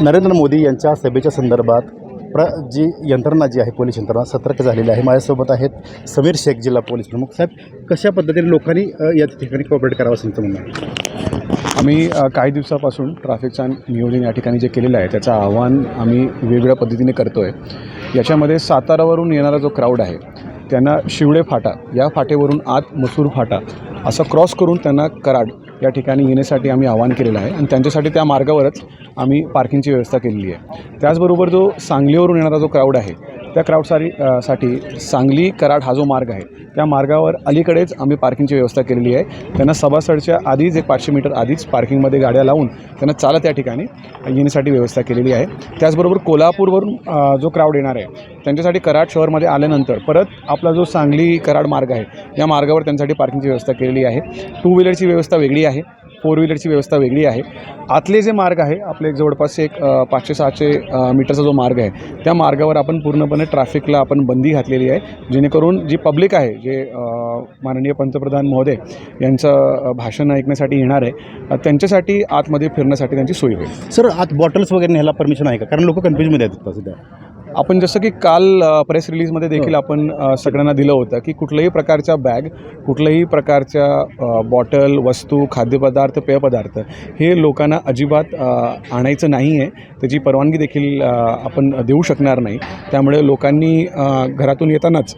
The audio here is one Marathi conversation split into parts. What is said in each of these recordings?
नरेंद्र मोदी यांच्या सभेच्या संदर्भात प्र जी यंत्रणा जी आहे पोलीस यंत्रणा सतर्क झालेली आहे. माझ्यासोबत आहेत समीर शेख जिल्हा पोलीस प्रमुख. साहेब कशा पद्धतीने लोकांनी या ठिकाणी कॉपरेट करावं असं म्हणणं आहे? आम्ही काही दिवसापासून ट्रॅफिकचं नियोजन या ठिकाणी जे केलेलं आहे त्याचं आव्हान आम्ही वेगवेगळ्या पद्धतीने करतो आहे याच्यामध्ये सातारावरून येणारा जो क्राऊड आहे त्यांना शिवडे फाटा या फाटेवरून आत मसूर फाटा असं क्रॉस करून त्यांना कराड या ठिकाणी येण्यासाठी आम्ही आवाहन केलेलं आहे आणि त्यांच्यासाठी त्या मार्गावरच आम्ही पार्किंगची व्यवस्था केलेली आहे. त्याचबरोबर जो सांगलीवरून येणारा जो क्राऊड आहे त्या क्राऊडसाठी साठी सांगली कराड हा जो मार्ग आहे त्या मार्गावर अलीकडेच आम्ही पार्किंगची व्यवस्था केलेली आहे. त्यांना सभासडच्या आधीच एक पाचशे मीटर आधीच पार्किंगमध्ये गाड्या लावून त्यांना चालत त्या ठिकाणी येण्यासाठी व्यवस्था केलेली आहे. त्याचबरोबर कोल्हापूरवरून जो क्राऊड येणार आहे त्यांच्यासाठी कराड शहरमध्ये आल्यानंतर परत आपला जो सांगली कराड मार्ग आहे या मार्गावर त्यांच्यासाठी पार्किंगची व्यवस्था केलेली आहे. टू व्हीलरची व्यवस्था वेगळी आहे. फोर व्हीलरची व्यवस्था वेगळी आहे. आतले जे मार्ग आहे आपले जवळपास एक पाचशे सहाशे मीटरचा जो मार्ग आहे त्या मार्गावर आपण पूर्णपणे ट्रॅफिकला आपण बंदी घातलेली आहे जेणेकरून जी पब्लिक आहे जे माननीय पंतप्रधान महोदय यांचं भाषण ऐकण्यासाठी येणार आहे त्यांच्यासाठी आतमध्ये फिरण्यासाठी त्यांची सोय होईल. सर आत बॉटल्स वगैरे न्यायला परमिशन आहे का? कारण लोक कन्फ्युजमध्ये आहेत सध्या. आपण जसं की काल प्रेस रिलीजमध्ये देखील आपण अ, सगळ्यांना दिलं होतं की कुठल्याही प्रकारच्या बॅग कुठल्याही प्रकारच्या बॉटल वस्तू खाद्यपदार्थ पेयपदार्थ हे लोकांना अजिबात आणायचं नाही आहे त्याची परवानगी देखील आपण देऊ शकणार नाही. त्यामुळे लोकांनी घरातून येतानाच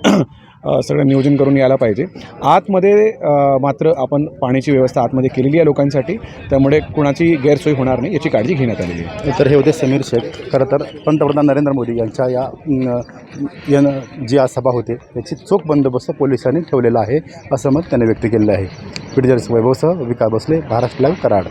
सगळं नियोजन करून यायला पाहिजे. आतमध्ये मात्र आपण पाण्याची व्यवस्था आतमध्ये केलेली आहे लोकांसाठी. त्यामुळे कुणाची गैरसोय होणार नाही याची काळजी घेण्यात आलेली आहे. तर हे होते समीर शेख. खरं तर पंतप्रधान नरेंद्र मोदी यांच्या या यन जी आज सभा होते याची चोख बंदोबस्त पोलिसांनी ठेवलेला आहे असं मत त्यांनी व्यक्त केलेलं आहे. पिढीजर्स वैभवसह विकास बसले महाराष्ट्र लाईव्ह कराड.